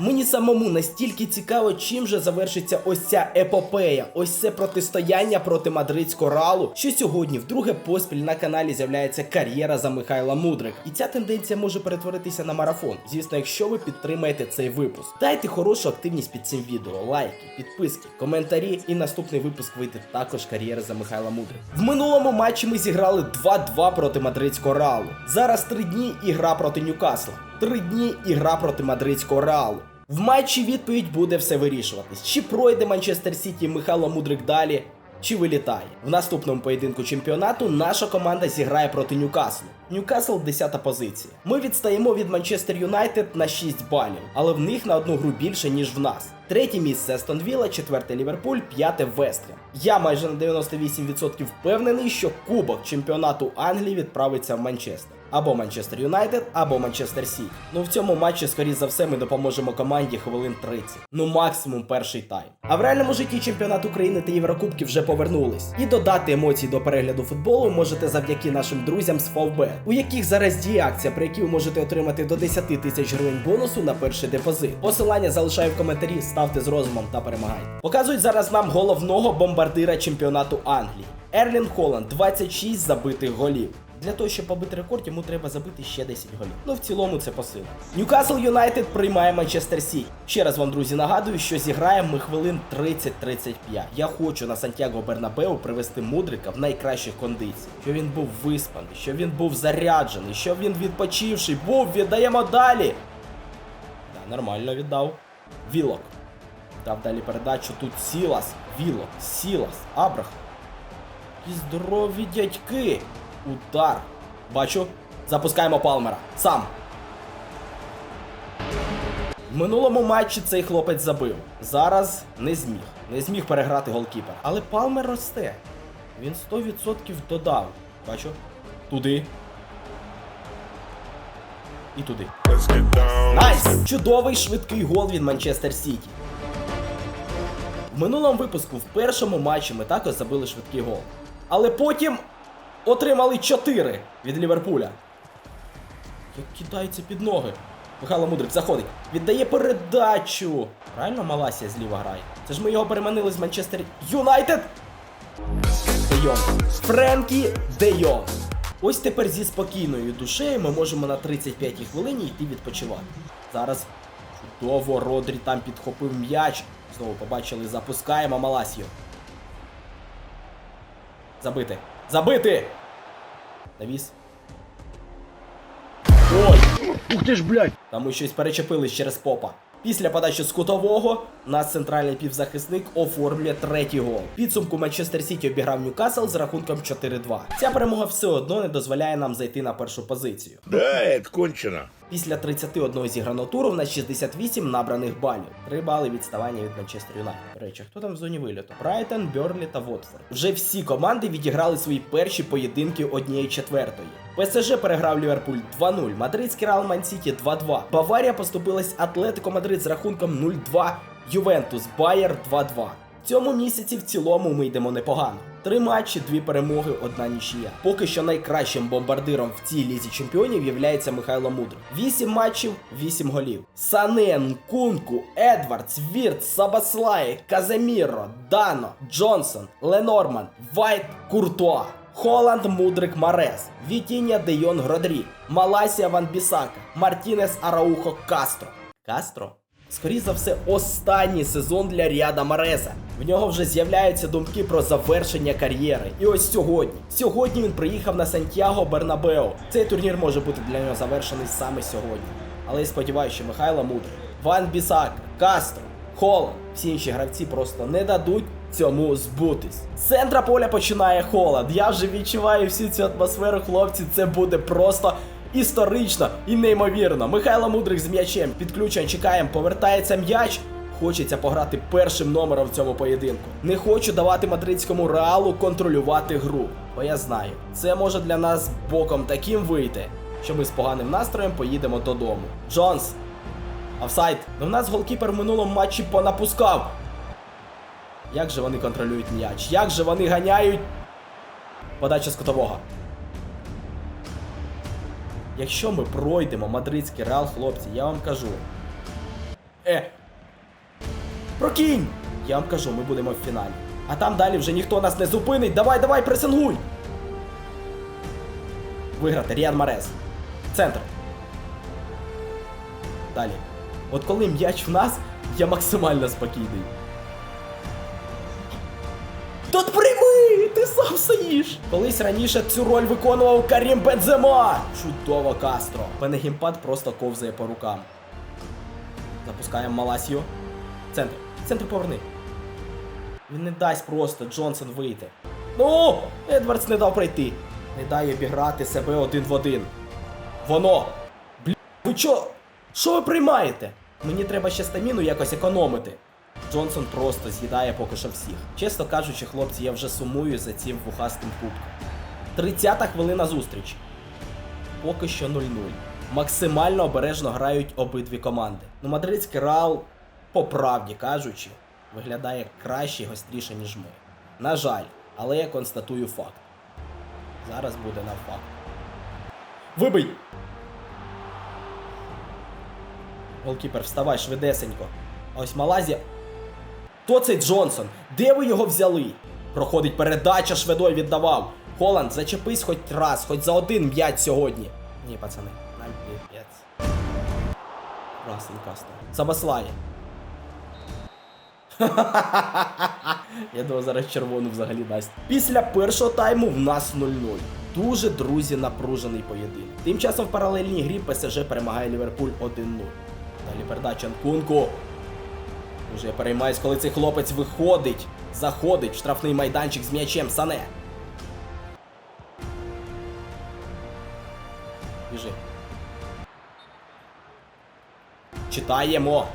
Мені самому настільки цікаво, чим же завершиться ось ця епопея, ось це протистояння проти мадридського ралу, що сьогодні вдруге поспіль на каналі з'являється кар'єра за Михайла Мудрика. І ця тенденція може перетворитися на марафон. Звісно, якщо ви підтримаєте цей випуск. Дайте хорошу активність під цим відео, лайки, підписки, коментарі. І наступний випуск вийде також кар'єра за Михайла Мудрика. В минулому матчі ми зіграли 2-2 проти мадридського ралу. Зараз три дні і гра проти Ньюкасла. Три дні і гра проти мадридського реалу. В матчі відповідь буде все вирішуватись. Чи пройде Манчестер Сіті Михайло Мудрик далі, чи вилітає. В наступному поєдинку чемпіонату наша команда зіграє проти Ньюкаслу. Ньюкасл 10 позиція. Ми відстаємо від Манчестер Юнайтед на 6 балів, але в них на одну гру більше, ніж в нас. Третє місце Астон Вілла, четверте Ліверпуль, п'яте Вестхем. Я майже на 98% впевнений, що кубок чемпіонату Англії відправиться в Манчестер. Або Манчестер Юнайтед, або Манчестер Сіті. Ну в цьому матчі, скоріш за все, ми допоможемо команді хвилин 30. Ну максимум перший тайм. А в реальному житті чемпіонат України та Єврокубки вже повернулись. І додати емоцій до перегляду футболу можете завдяки нашим друзям з Favbet, у яких зараз діє акція, при якій ви можете отримати до 10 тисяч гривень бонусу на перший депозит. Посилання залишаю в коментарі, ставте з розумом та перемагайте. Показують зараз нам головного бомбардира чемпіонату Англії. Ерлін Холланд 26 забитих голів. Для того, щоб побити рекорд, йому треба забити ще 10 голів. Ну в цілому це посила. Ньюкасл Юнайтед приймає Манчестер Сіті. Ще раз вам, друзі, нагадую, що зіграємо ми хвилин 30-35. Я хочу на Сантьяго Бернабеу привести Мудрика в найкращих кондиціях. Щоб він був виспаний, щоб він був заряджений, щоб він відпочивший був. Віддаємо далі. Да, нормально віддав. Вілок. Дав далі передачу тут Сілас. Вілок. Сілас. Абрахам. І здорові дядьки. Удар. Бачу. Запускаємо Палмера. Сам. В минулому матчі цей хлопець забив. Зараз не зміг. Не зміг переграти голкіпер. Але Палмер росте. Він 100% додав. Бачу. Туди. І туди. Найс! Чудовий швидкий гол від Манчестер Сіті. В минулому випуску в першому матчі ми також забили швидкий гол. Але потім отримали 4 від Ліверпуля. Як кидається під ноги. Михайло Мудрик заходить. Віддає передачу. Правильно Маласія зліва грає? Це ж ми його переманили з Манчестер Юнайтед. Де Йонг. Френкі Де Йонг. Ось тепер зі спокійною душею ми можемо на 35-й хвилині йти відпочивати. Зараз чудово Родрі там підхопив м'яч. Знову побачили, запускаємо Маласію. Забити. Забити! Навіс. Ой! Ух ти ж, блядь! Там ми щось перечепились через попа. Після подачі з кутового наш центральний півзахисник оформлює третій гол. Підсумку Манчестер Сіті обіграв Ньюкасл з рахунком 4-2. Ця перемога все одно не дозволяє нам зайти на першу позицію. Да, это кончено. Після 31 зіграного туру в нас 68 набраних балів. 3 бали відставання від Манчестер Юнайтед. До речі, хто там в зоні вильоту? Брайтон, Берлі та Вотфорд. Вже всі команди відіграли свої перші поєдинки однієї четвертої. ПСЖ переграв Ліверпуль 2-0, Мадридський Реал Мансіті 2-2. Баварія поступилась Атлетико Мадрид з рахунком 0-2, Ювентус Байер 2-2. В цьому місяці в цілому ми йдемо непогано. Три матчі, дві перемоги, одна нічия. Поки що найкращим бомбардиром в цій лізі чемпіонів є Михайло Мудрик. Вісім матчів, вісім голів. Санен, Кунку, Едвардс, Вірт, Сабаслай, Каземіро, Дано, Джонсон, Ленорман, Вайт, Куртуа. Холанд, Мудрик, Марес, Вітіння, Де Йонг, Родрі, Маласія, Ван Бісака, Мартінес, Араухо, Кастро. Кастро? Скоріше за все, останній сезон для Ріада Мареса. В нього вже з'являються думки про завершення кар'єри. І ось сьогодні. Сьогодні він приїхав на Сантьяго Бернабео. Цей турнір може бути для нього завершений саме сьогодні. Але я сподіваюся, що Михайло Мудрик, Ван Бісака, Кастро, Холланд, всі інші гравці просто не дадуть цьому збутись. З центра поля починає Холланд. Я вже відчуваю всю цю атмосферу, хлопці. Це буде просто історично і неймовірно. Михайло Мудрик з м'ячем. Підключення чекаємо, повертається м'яч. Хочеться пограти першим номером в цьому поєдинку. Не хочу давати мадридському реалу контролювати гру. Бо я знаю, це може для нас боком таким вийти, що ми з поганим настроєм поїдемо додому. Джонс. Офсайд. Ну в нас голкіпер в минулому матчі понапускав. Як же вони контролюють м'яч? Як же вони ганяють? Подача з кутового. Якщо ми пройдемо мадридський реал, хлопці, я вам кажу. Е. Прокинь! Я вам кажу, ми будемо в фіналі. А там далі вже ніхто нас не зупинить. Давай, давай, пресингуй! Виграти, Ріан Марез. Центр. Далі. От коли м'яч в нас, я максимально спокійний. Тут прийми! Ти сам стоїш! Колись раніше цю роль виконував Карім Бензема! Чудово, Кастро! Мене геймпад просто ковзає по рукам. Запускаємо Маласію. Центр. Центр поверни. Він не дасть просто Джонсон вийти. Ну! Едвардс не дав пройти. Не дай обіграти себе один в один. Воно! Бля, ви чо? Що ви приймаєте? Мені треба ще стаміну якось економити. Джонсон просто з'їдає поки що всіх. Чесно кажучи, хлопці, я вже сумую за цим вухастим кубком. 30-та хвилина зустрічі. Поки що 0-0. Максимально обережно грають обидві команди. Ну, мадридський Реал, по правді кажучи, виглядає краще і гостріше, ніж ми. На жаль, але я констатую факт. Зараз буде на факт. Вибий! Голкіпер, вставай швидесенько. А ось Малазія. Хто цей Джонсон? Де ви його взяли? Проходить передача, шведой віддавав. Холланд, зачепись хоч раз, хоч за один м'яч сьогодні. Ні, пацани, нам піпець. Красний кастом. Сабаслає. Я думаю, зараз червону взагалі дасть. Після першого тайму в нас 0-0. Дуже, друзі, напружений поєдинок. Тим часом в паралельній грі ПСЖ перемагає Ліверпуль 1-0. Далі передача Нкунку. Уже я переймаюсь, коли цей хлопець виходить, заходить в штрафний майданчик з м'ячем Сане. Біжи. Читаємо.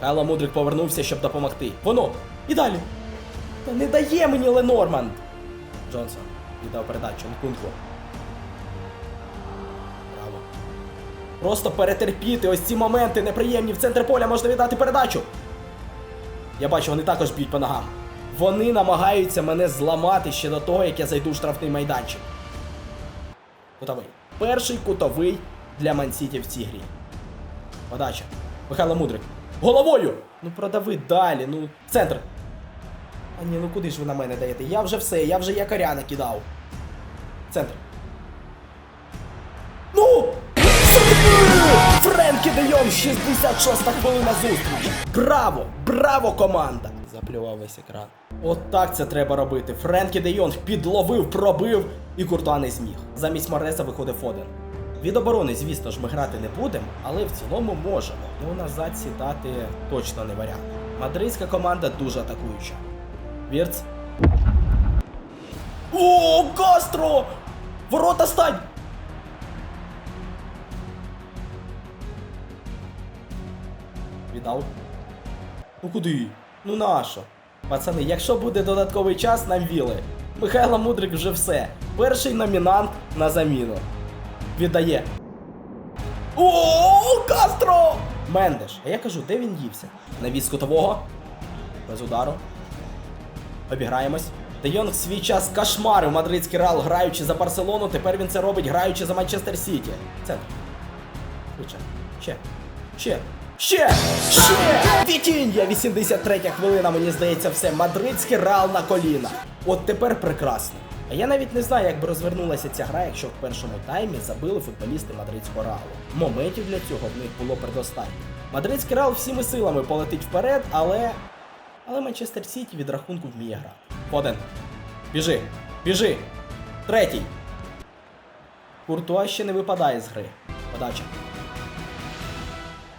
Кайло Мудрик повернувся, щоб допомогти. Воно! І далі. Та не дає мені Ленорманд. Джонсон віддав передачу Нкунку. Браво. Просто перетерпіти ось ці моменти неприємні в центр поля можна віддати передачу. Я бачу, вони також б'ють по ногам. Вони намагаються мене зламати ще до того, як я зайду в штрафний майданчик. Кутовий. Перший кутовий для Мансіті в цій грі. Подача. Михайло Мудрик. Головою! Ну продави далі, ну. Центр. А ні, ну куди ж ви на мене даєте? Я вже все, я вже якоря накидав. Центр. Ну! Френкі де Йонг, 66 хвилина зустріч. Браво! Браво, команда! Заплював весь екран. От так це треба робити. Френкі де Йонг підловив, пробив і Куртуа не зміг. Замість Мореса виходить Фоден. Від оборони, звісно ж, ми грати не будемо, але в цілому можемо. Ну назад сідати точно не варіант. Мадридська команда дуже атакуюча. Вірц. О, Кастро! Ворота стань! Віддав. Ну куди? Ну нащо? Пацани, якщо буде додатковий час, нам віли. Михайло Мудрик вже все. Перший номінант на заміну. Віддає. О, Кастро! Мендеш. А я кажу, де він дівся? Навіс кутового. Без удару. Обіграємось. Де Йонг свій час кошмарив мадридський Реал, граючи за Барселону. Тепер він це робить, граючи за Манчестер Сіті. Центр. Швидше. Ще. Ще. Ще! Ще! Вітіння! 83 хвилина, мені здається, все. Мадридський Реал на коліна. От тепер прекрасно. А я навіть не знаю, як би розвернулася ця гра, якщо в першому таймі забили футболісти мадридського Реалу. Моментів для цього в них було предостатньо. Мадридський Реал всіми силами полетить вперед, але. Але Манчестер Сіті від рахунку вміє грати. Фоден. Біжи. Біжи. Третій. Куртуа ще не випадає з гри. Подача.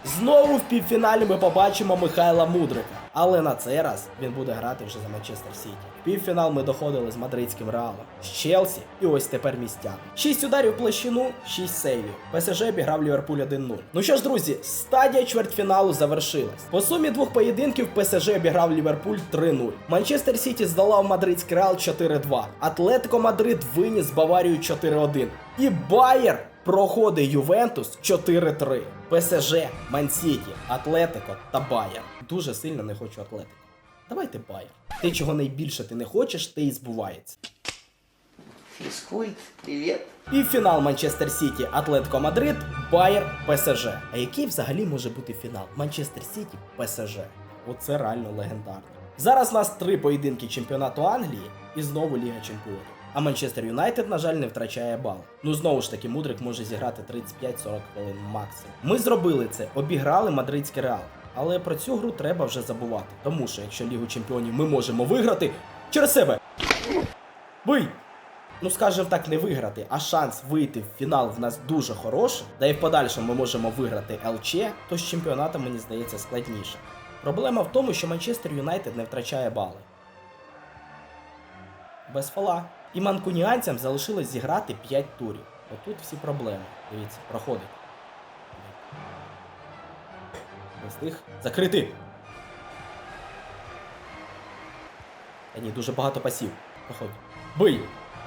Знову в півфіналі ми побачимо Михайла Мудрика. Але на цей раз він буде грати вже за Манчестер Сіті. В півфінал ми доходили з мадридським реалом, з Челсі і ось тепер містян. 6 ударів площину, 6 сейвів. ПСЖ обіграв Ліверпуль 1-0. Ну що ж, друзі, стадія чвертьфіналу завершилась. По сумі двох поєдинків ПСЖ обіграв Ліверпуль 3-0. Манчестер Сіті здолав мадридський реал 4-2. Атлетико Мадрид виніс Баварію 4-1. І Байер проходить Ювентус 4-3. ПСЖ, Мансіті, Атлетико та Байер. Дуже сильно не хочу Атлетико. Давайте Байер. Те, чого найбільше ти не хочеш, те і збувається. Физкульт, привет. Півфінал Манчестер Сіті, Атлетико Мадрид, Байер ПСЖ. А який взагалі може бути фінал? Манчестер Сіті ПСЖ. Оце реально легендарно. Зараз у нас три поєдинки чемпіонату Англії і знову Ліга Чемпіонів. А Манчестер Юнайтед, на жаль, не втрачає бал. Ну знову ж таки, Мудрик може зіграти 35-40 хвилин максимум. Ми зробили це, обіграли мадридський реал. Але про цю гру треба вже забувати. Тому що якщо Лігу Чемпіонів ми можемо виграти через себе. Бий! Ну, скажімо так, не виграти, а шанс вийти в фінал в нас дуже хороший, да і в подальшому ми можемо виграти ЛЧ, то з чемпіонатом, мені здається, складніше. Проблема в тому, що Манчестер Юнайтед не втрачає бали. Без фола. І манкуніанцям залишилось зіграти 5 турів. Отут всі проблеми. Дивіться, проходить. Встиг. Закрити! Та ні, дуже багато пасів. Проходь. Бий!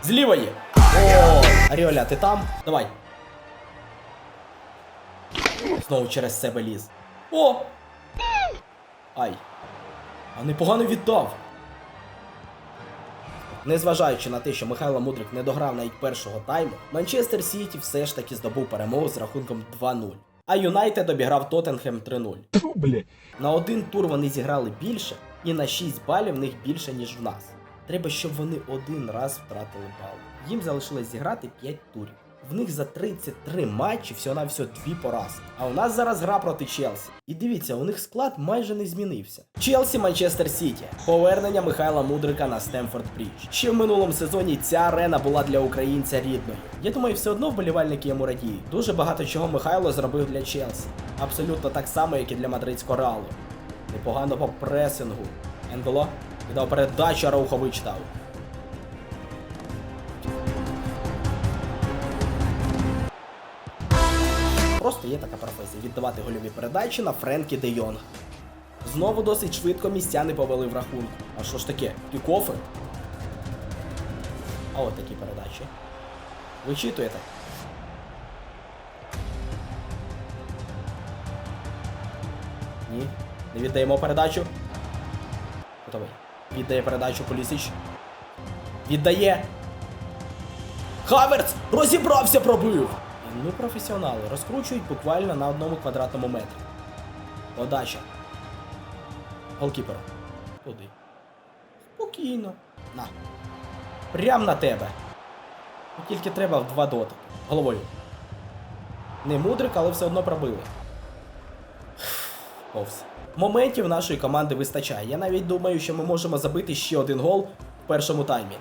Зліва є! О! Аріоля, ти там? Давай. Знову через себе ліз. О! Ай. А непогано віддав. Незважаючи на те, що Михайло Мудрик не дограв навіть першого тайму, Манчестер Сіті все ж таки здобув перемогу з рахунком 2-0. А Юнайтед обіграв Тоттенхем 3-0. На один тур вони зіграли більше, і на 6 балів в них більше, ніж в нас. Треба, щоб вони один раз втратили бал. Їм залишилось зіграти 5 турів. В них за 33 матчі всього на всього дві поразки. А у нас зараз гра проти Челсі. І дивіться, у них склад майже не змінився. Челсі Манчестер Сіті. Повернення Михайла Мудрика на Стемфорд Брідж. Ще в минулому сезоні ця арена була для українця рідною. Я думаю, все одно вболівальники йому радіють. Дуже багато чого Михайло зробив для Челсі. Абсолютно так само, як і для мадридського Реалу. Непогано по пресингу. Енголо віддав передачу, а Раухо Просто є така професія віддавати гольові передачі на Френкі де Йонг. Знову досить швидко містяни повели в рахунку. А що ж таке? Пікофи? А от такі передачі. Вичитуєте? Ні. Не віддаємо передачу. Готовий. Віддає передачу Полісіч. Віддає. Хаверц! Розібрався, пробив! Ну, професіонали розкручують буквально на одному квадратному метрі. Подача. Голкіпер. Туди. Спокійно. На. Прям на тебе. Ну, Тільки треба в два дотики. Головою. Не мудрик, але все одно пробили. Повз. Моментів нашої команди вистачає. Я навіть думаю, що ми можемо забити ще один гол в першому таймі.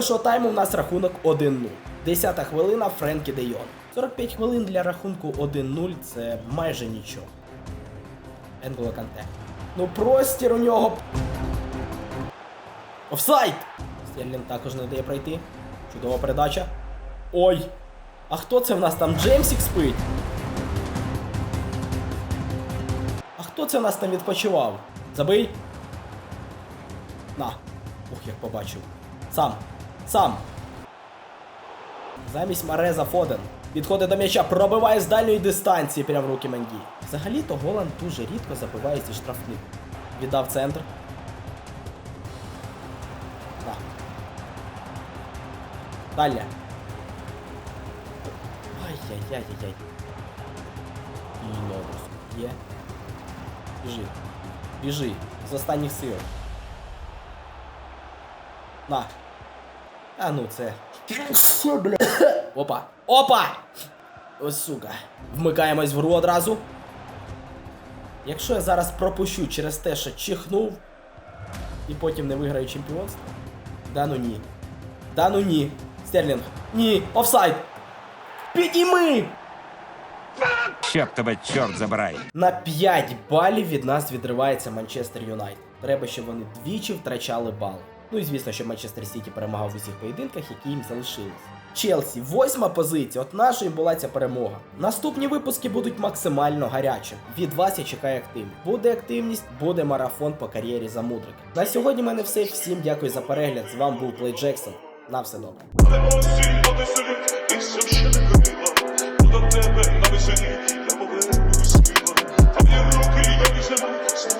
Першого тайму в нас рахунок 1-0. Десята хвилина Френкі де Йонг. 45 хвилин для рахунку 1-0 це майже нічого. Енголо Канте. Ну простір у нього. Офсайд! Стерлінг також не дає пройти. Чудова передача. Ой! А хто це в нас там? Джеймсік спить? А хто це в нас там відпочивав? Забий. На. Ух, як побачив. Сам. Сам. Замість Мареза Фоден. Підходить до м'яча, пробиває з дальньої дистанції прямо в руки Менді. Взагалі-то Голланд дуже рідко забиває зі штрафних. Віддав центр. На. Далі. Ай-яй-яй-яй-яй. І ногу. Є. Біжи. Біжи. З останніх сил. На. А ну це. Опа. Опа! Ось сука. Вмикаємось в гру одразу. Якщо я зараз пропущу через те, що чихнув, і потім не виграю чемпіонство. Да ну ні. Да ну ні. Стерлінг. Ні. Офсайд. Підійми! Щоб тебе чорт забирай. На 5 балів від нас відривається Манчестер Юнайтед. Треба, щоб вони двічі втрачали бал. Ну і звісно, що Манчестер Сіті перемагав в усіх поєдинках, які їм залишились. Челсі, восьма позиція. От нашою була ця перемога. Наступні випуски будуть максимально гарячі. Від вас я чекаю активність. Буде активність, буде марафон по кар'єрі за мудрика. На сьогодні в мене все. Всім дякую за перегляд. З вами був Плей Джексон. На все добре. Тебе.